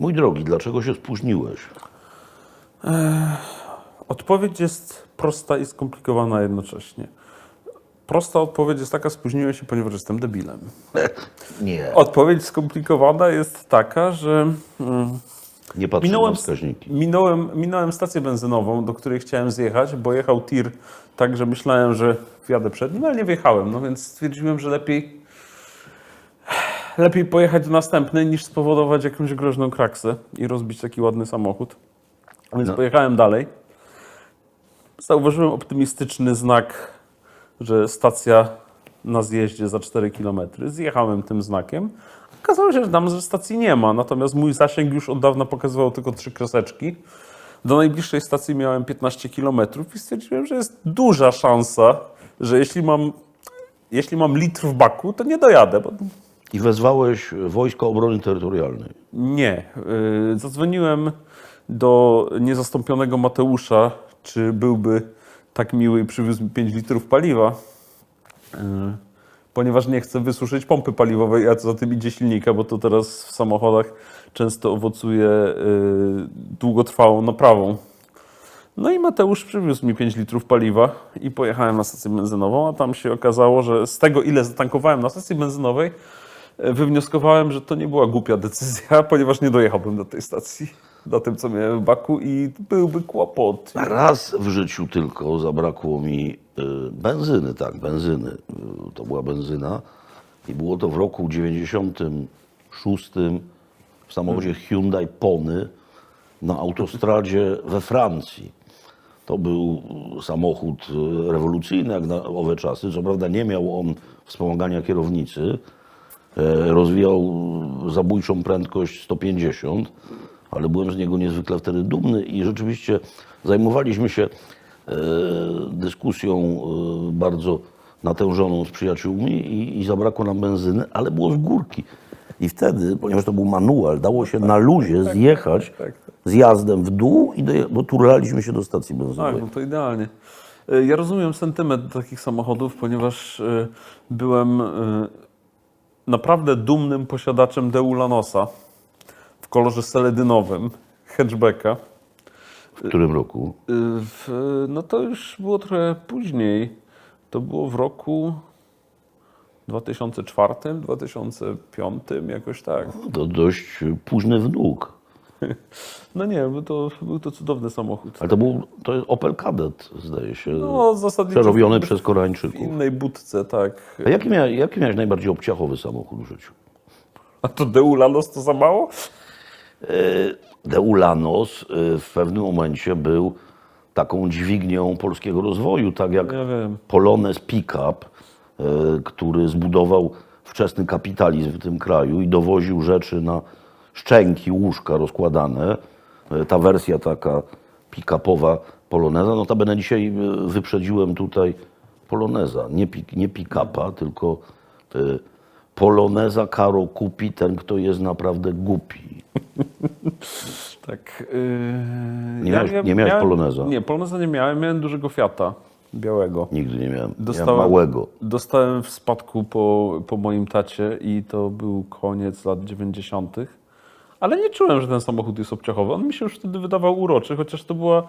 Mój drogi, dlaczego się spóźniłeś? Odpowiedź jest prosta i skomplikowana jednocześnie. Prosta odpowiedź jest taka, spóźniłem się, ponieważ jestem debilem. Nie. Odpowiedź skomplikowana jest taka, że mm, Nie patrzę minąłem, na wskaźniki. minąłem, minąłem stację benzynową, do której chciałem zjechać, bo jechał tir tak, że myślałem, że wjadę przed nim, ale nie wjechałem. No więc stwierdziłem, że lepiej, lepiej pojechać do następnej, niż spowodować jakąś groźną kraksę i rozbić taki ładny samochód. Więc No. pojechałem dalej. Zauważyłem optymistyczny znak, że stacja na zjeździe za 4 km. Zjechałem tym znakiem. Okazało się, że tam że stacji nie ma, natomiast mój zasięg już od dawna pokazywał tylko trzy kreseczki. Do najbliższej stacji miałem 15 km i stwierdziłem, że jest duża szansa, że jeśli mam, jeśli mam litr w baku, to nie dojadę, bo I wezwałeś Wojska Obrony Terytorialnej. nie. Yy, Zadzwoniłem do niezastąpionego Mateusza, czy byłby tak miły i przywiózł mi 5 litrów paliwa, yy, ponieważ nie chcę wysuszyć pompy paliwowej, a co za tym idzie silnika, bo to teraz w samochodach często owocuje yy, długotrwałą naprawą. No i Mateusz przywiózł mi 5 litrów paliwa i pojechałem na stację benzynową, a tam się okazało, że z tego ile zatankowałem na stacji benzynowej, wywnioskowałem, że to nie była głupia decyzja, ponieważ nie dojechałbym do tej stacji, do tym co miałem w baku i byłby kłopot. Raz w życiu tylko zabrakło mi y, benzyny, tak, benzyny. Y, To była benzyna i było to w roku 96 w samochodzie Hyundai Pony na autostradzie we Francji. To był samochód y, rewolucyjny jak na owe czasy. Co prawda nie miał on wspomagania kierownicy. E, Rozwijał zabójczą prędkość 150, ale byłem z niego niezwykle wtedy dumny i rzeczywiście zajmowaliśmy się e, dyskusją e, bardzo natężoną z przyjaciółmi i, i zabrakło nam benzyny, ale było z górki. I wtedy, ponieważ to był manual, dało się na luzie zjechać tak, tak. zjazdem w dół i doturlaliśmy się do stacji Tak, benzynowej. no to idealnie. Ja rozumiem sentyment takich samochodów, ponieważ byłem naprawdę dumnym posiadaczem Deulanosa w kolorze seledynowym, hatchbacka. W którym roku? W, no to już było trochę później. To było w roku 2004, 2005, jakoś tak. To dość późny wnuk. No nie, był to, był to cudowny samochód. Ale to był, to jest Opel Kadett, zdaje się, No, zasadniczo przerobiony w- przez w Koreańczyków. innej budce, tak. A jaki, mia, jaki miałeś najbardziej obciachowy samochód w życiu? A to Deulanos to za mało? Deulanos y, w pewnym momencie był taką dźwignią polskiego rozwoju, tak jak Ja. Polones Pickup, y, który zbudował wczesny kapitalizm w tym kraju i dowoził rzeczy na szczęki, łóżka rozkładane. Y, Ta wersja taka pick-upowa Poloneza, notabene dzisiaj y, wyprzedziłem tutaj Poloneza, nie, nie pick-upa, tylko y, Poloneza Karo kupi ten, kto jest naprawdę głupi. Tak. Yy, Nie miałeś- nie miałeś Poloneza? Nie, Poloneza nie miałem. Miałem dużego Fiata białego. Nigdy nie miałem. Dostałem- miałem małego. Dostałem w spadku po, po moim tacie i to był koniec lat 90. Ale nie czułem, że ten samochód jest obciachowy. On mi się już wtedy wydawał uroczy, chociaż to była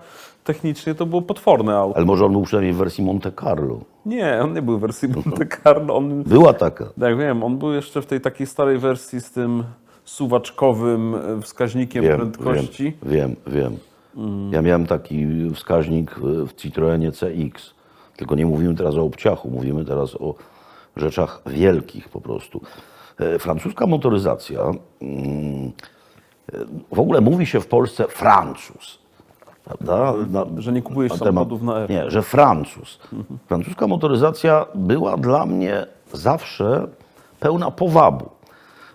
technicznie to było potworne auto. Ale może on był przynajmniej w wersji Monte Carlo. Nie, on nie był w wersji Monte Carlo. On, Była taka. tak wiem, on był jeszcze w tej takiej starej wersji z tym suwaczkowym e, wskaźnikiem Wiem, prędkości. wiem, wiem, wiem. Ja miałem taki wskaźnik w Citroenie CX. Tylko nie mówimy teraz o obciachu, mówimy teraz o rzeczach wielkich po prostu. E, Francuska motoryzacja, mm, e, w ogóle mówi się w Polsce Francuz. Prawda? Na, Że nie kupujesz na samochodów na R. Nie, że Francuz. Francuska motoryzacja była dla mnie zawsze pełna powabu.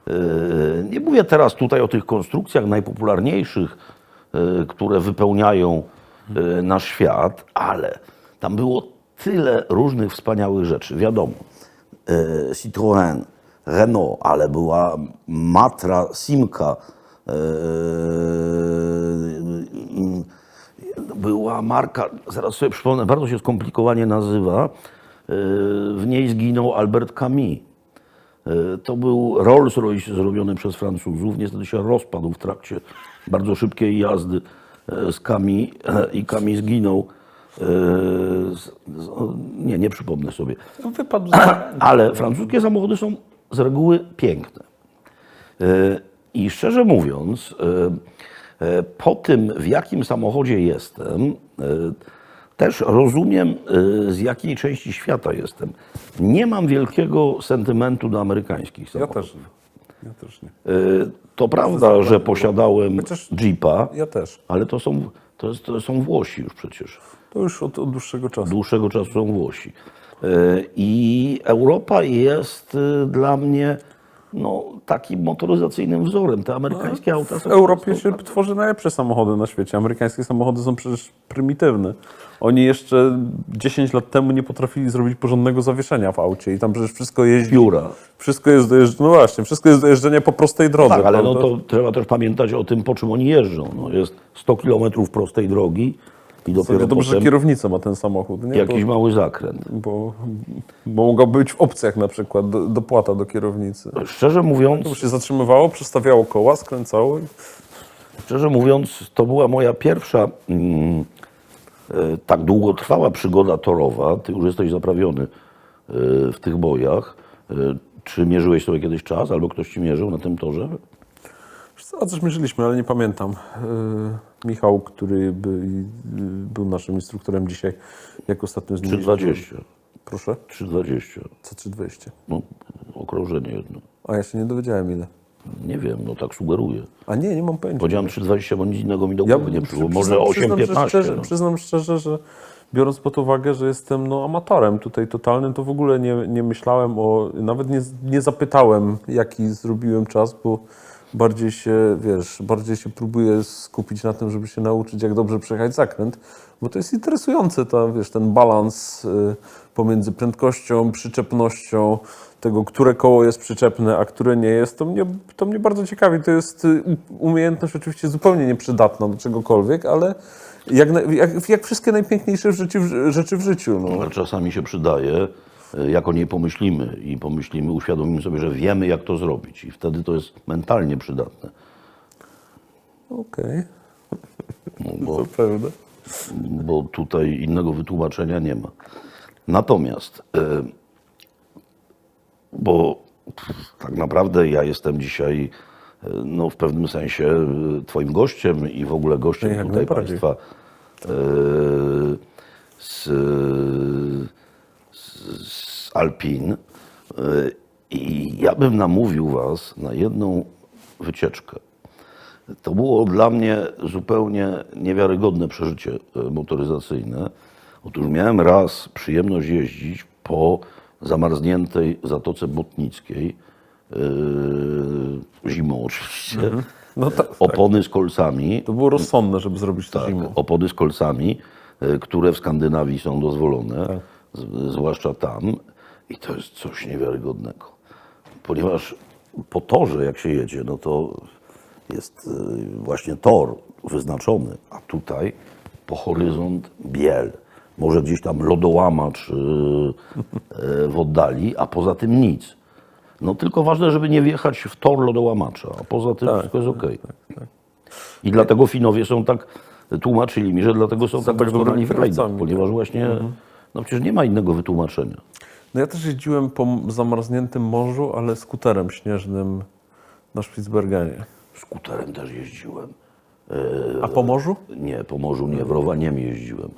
Yy, Nie mówię teraz tutaj o tych konstrukcjach najpopularniejszych, yy, które wypełniają yy, nasz świat, ale tam było tyle różnych wspaniałych rzeczy. Wiadomo, Citroën, Renault, ale była Matra, Simca, yy, była marka, zaraz sobie przypomnę, bardzo się skomplikowanie nazywa. Yy, W niej zginął Albert Camus. E, To był Rolls-Royce zrobiony przez Francuzów. Niestety się rozpadł w trakcie bardzo szybkiej jazdy e, z Kami i Kami zginął. E, Nie, nie przypomnę sobie. No. Ale francuskie samochody są z reguły piękne. I szczerze mówiąc, e, e, po tym, w jakim samochodzie jestem, e, też rozumiem, z jakiej części świata jestem. Nie mam wielkiego sentymentu do amerykańskich Ja samochodów. też nie. Ja też nie. To prawda, że posiadałem Jeepa, Ja też. ale to są, to, jest, to są Włosi już przecież. To już od, od dłuższego czasu. dłuższego czasu są Włosi. I Europa jest dla mnie no, takim motoryzacyjnym wzorem. Te amerykańskie auta W są... Europie się tworzy najlepsze samochody na świecie. Amerykańskie samochody są przecież prymitywne. Oni jeszcze 10 lat temu nie potrafili zrobić porządnego zawieszenia w aucie i tam przecież wszystko jeździ. Pióra. Wszystko jest do jeżdżenia, no właśnie, wszystko jest do jeżdżenia po prostej drodze. Tak, ale no prawda? to trzeba też pamiętać o tym, po czym oni jeżdżą. No, jest 100 km prostej drogi i dopiero Dobrze, że potem kierownica ma ten samochód, nie? jakiś Bo, mały zakręt. bo, bo mogła być w opcjach na przykład do, dopłata do kierownicy. Szczerze mówiąc, To się zatrzymywało, przestawiało koła, skręcało. i- Szczerze mówiąc, to była moja pierwsza mm, e, tak długotrwała przygoda torowa. Ty już jesteś zaprawiony e, w tych bojach. E, Czy mierzyłeś sobie kiedyś czas, albo ktoś ci mierzył na tym torze? Co, coś mierzyliśmy, ale nie pamiętam. Michał, który by, był naszym instruktorem dzisiaj, jak ostatnio z nim... 3,20. Proszę? 3,20. Co 3,20? No, okrążenie jedno. A ja się nie dowiedziałem ile. Nie wiem, no tak sugeruję. A nie, nie mam pojęcia. Powiedziałem 3,20, bo nic innego mi do Ja głowy nie przyszło. przy- Może przyznam- przyznam, że 8,15. Szczerze, no. Przyznam szczerze, że biorąc pod uwagę, że jestem no, amatorem tutaj totalnym, to w ogóle nie, nie myślałem o, nawet nie, nie zapytałem, jaki zrobiłem czas, bo bardziej się, wiesz, bardziej się próbuję skupić na tym, żeby się nauczyć, jak dobrze przejechać zakręt, bo to jest interesujące, ta, wiesz, ten balans y, pomiędzy prędkością, przyczepnością, tego, które koło jest przyczepne, a które nie jest, to mnie, to mnie bardzo ciekawi. To jest y, umiejętność oczywiście zupełnie nieprzydatna do czegokolwiek, ale jak, jak, jak wszystkie najpiękniejsze w rzeczy w życiu. No. Czasami się przydaje, jak o niej pomyślimy i pomyślimy, uświadomimy sobie, że wiemy, jak to zrobić i wtedy to jest mentalnie przydatne. Okej, No, bo to prawda. bo tutaj innego wytłumaczenia nie ma. Natomiast, e, bo tak naprawdę ja jestem dzisiaj e, no, w pewnym sensie e, Twoim gościem i w ogóle gościem jak tutaj. Państwa e, z, z, Alpin. E, I ja bym namówił Was na jedną wycieczkę. To było dla mnie zupełnie niewiarygodne przeżycie e, motoryzacyjne. Otóż miałem raz przyjemność jeździć po zamarzniętej Zatoce Botnickiej, e, zimą oczywiście, No tak, tak. opony z kolcami, To było rozsądne, żeby zrobić to tak, zimą. opony z kolcami, które w Skandynawii są dozwolone, Tak. Zwłaszcza tam. I to jest coś niewiarygodnego. Ponieważ po torze, jak się jedzie, no to jest e, właśnie tor wyznaczony, a tutaj po horyzont biel. Może gdzieś tam lodołamacz e, w oddali, a poza tym nic. No tylko ważne, żeby nie wjechać w tor lodołamacza, a poza tym Tak, wszystko jest okej. I dlatego Finowie są tak, tłumaczyli mi, że dlatego są, tak tak dobrymi w rajdach, ponieważ właśnie, no przecież nie ma innego wytłumaczenia. No ja też jeździłem po zamarzniętym morzu, ale skuterem śnieżnym na Spitsbergenie. Skuterem też jeździłem. A po morzu? Nie, po morzu nie, w Rowaniemie jeździłem.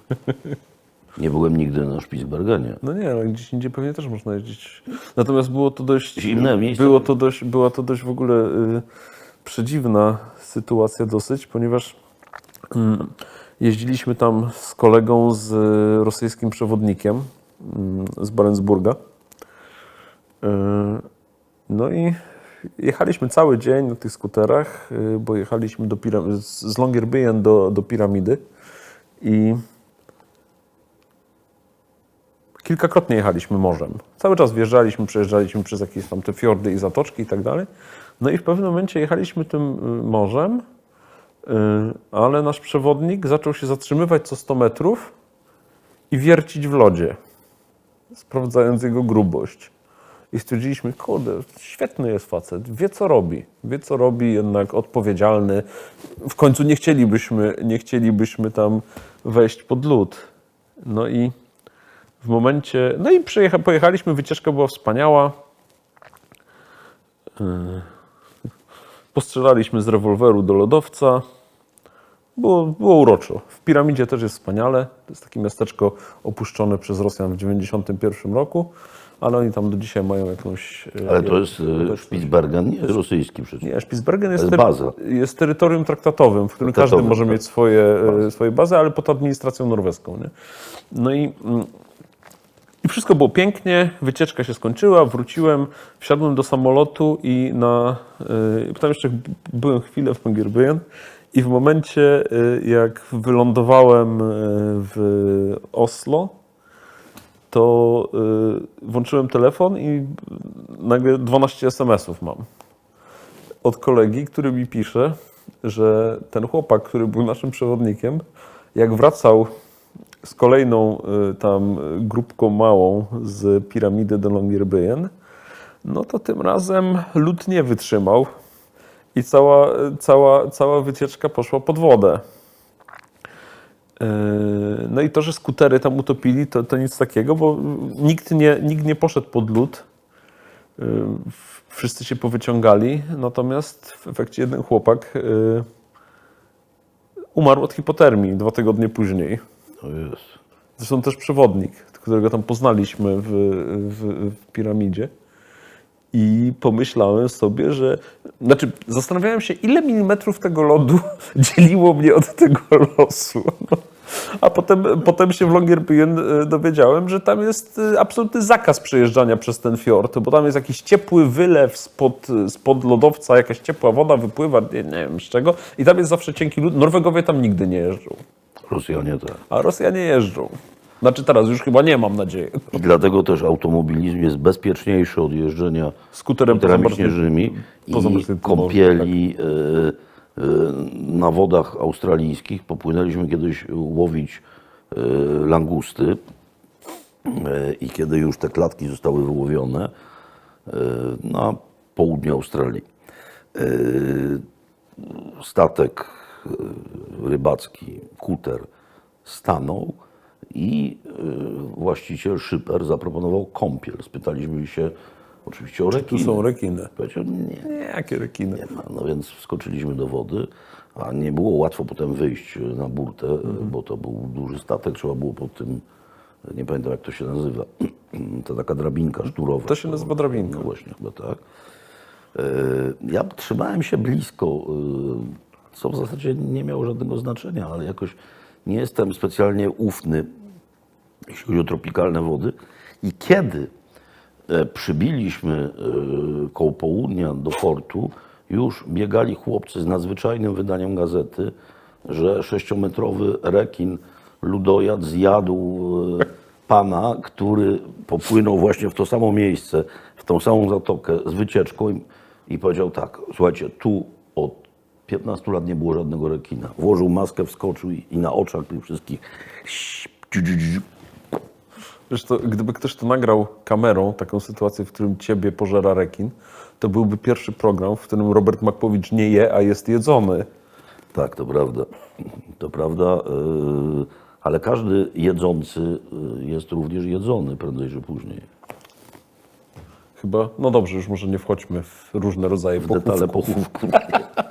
Nie byłem nigdy na Spitsbergenie. No nie, ale gdzieś indziej pewnie też można jeździć. Natomiast było to dość. Zimne miejsce. Było to dość, była to dość w ogóle y, przedziwna sytuacja dosyć, ponieważ mm, jeździliśmy tam z kolegą z y, rosyjskim przewodnikiem mm, z Barentsburga. Y, no i jechaliśmy cały dzień na tych skuterach, y, bo jechaliśmy do piram- z Longyearbyen do, do piramidy i kilkakrotnie jechaliśmy morzem. Cały czas wjeżdżaliśmy, przejeżdżaliśmy przez jakieś tam te fiordy i zatoczki i tak dalej. No i w pewnym momencie jechaliśmy tym morzem, ale nasz przewodnik zaczął się zatrzymywać co 100 metrów i wiercić w lodzie, sprawdzając jego grubość. I stwierdziliśmy, kurde, świetny jest facet, wie co robi, wie co robi, jednak odpowiedzialny. W końcu nie chcielibyśmy, nie chcielibyśmy tam wejść pod lód. No i w momencie, no i pojechaliśmy, wycieczka była wspaniała. Yy, Postrzelaliśmy z rewolweru do lodowca. Było, było uroczo. W piramidzie też jest wspaniale. To jest takie miasteczko opuszczone przez Rosjan w 1991 roku, ale oni tam do dzisiaj mają jakąś. e, Ale to jest e. Spitsbergen, nie jest rosyjski przecież. Nie, Spitsbergen jest, jest baza. jest terytorium traktatowym, w którym każdy może tak. mieć swoje, e, swoje bazy, ale pod administracją norweską. Nie? No i, mm, i wszystko było pięknie, wycieczka się skończyła, wróciłem, wsiadłem do samolotu i na, y, tam jeszcze byłem chwilę w Mengierbyen i w momencie, y, jak wylądowałem y, w Oslo, to włączyłem telefon i nagle 12 SMS-ów mam. Od kolegi, który mi pisze, że ten chłopak, który był naszym przewodnikiem, jak wracał z kolejną y, tam y, grupką małą z piramidy do Longyearbyen, no to tym razem lód nie wytrzymał i cała, cała, cała wycieczka poszła pod wodę. No i to, że skutery tam utopili, to, to nic takiego, bo nikt nie, nikt nie poszedł pod lód. Wszyscy się powyciągali, natomiast w efekcie jeden chłopak umarł od hipotermii dwa tygodnie później. Jest. Zresztą też przewodnik, którego tam poznaliśmy w, w, w piramidzie. I pomyślałem sobie, że. Znaczy, zastanawiałem się, ile milimetrów tego lodu dzieliło mnie od tego losu. No. A potem, potem się w Longyearbyen e, dowiedziałem, że tam jest e, absolutny zakaz przejeżdżania przez ten fiord, bo tam jest jakiś ciepły wylew spod, spod lodowca, jakaś ciepła woda wypływa, nie, nie wiem z czego, i tam jest zawsze cienki lód. Norwegowie tam nigdy nie jeżdżą, Rosjanie tak. a Rosjanie jeżdżą. Znaczy teraz już chyba nie, mam nadzieję. I dlatego też automobilizm jest bezpieczniejszy od jeżdżenia Skuterem poza i kąpieli e, e, na wodach australijskich. Popłynęliśmy kiedyś łowić e, langusty i kiedy już te klatki zostały wyłowione na południu Australii, statek rybacki, kuter stanął i e, właściciel, szyper zaproponował kąpiel. Spytaliśmy się oczywiście o Tu rekiny. są rekiny. Powiedział, nie, Nie, jakie rekiny? nie ma. No więc wskoczyliśmy do wody, a nie było łatwo potem wyjść na burtę, bo to był duży statek, trzeba było po tym, nie pamiętam jak to się nazywa, to taka drabinka szturowa. To się nazywa drabinką. No właśnie, chyba tak. E, Ja trzymałem się blisko, e, co w zasadzie nie miało żadnego znaczenia, ale jakoś nie jestem specjalnie ufny, jeśli chodzi o tropikalne wody. I kiedy e, przybiliśmy e, koło południa do portu, już biegali chłopcy z nadzwyczajnym wydaniem gazety, że sześciometrowy rekin ludojad zjadł e, pana, który popłynął właśnie w to samo miejsce, w tą samą zatokę z wycieczką i, i powiedział tak, słuchajcie, tu od 15 lat nie było żadnego rekina. Włożył maskę, wskoczył i, i na oczach tych wszystkich Wiesz to, gdyby ktoś to nagrał kamerą, taką sytuację, w którym ciebie pożera rekin, to byłby pierwszy program, w którym Robert Makłowicz nie je, a jest jedzony. Tak, to prawda. To prawda, yy, ale każdy jedzący yy, jest również jedzony prędzej czy później. Chyba, no dobrze, już może nie wchodźmy w różne rodzaje W detale pochówków. pochówku.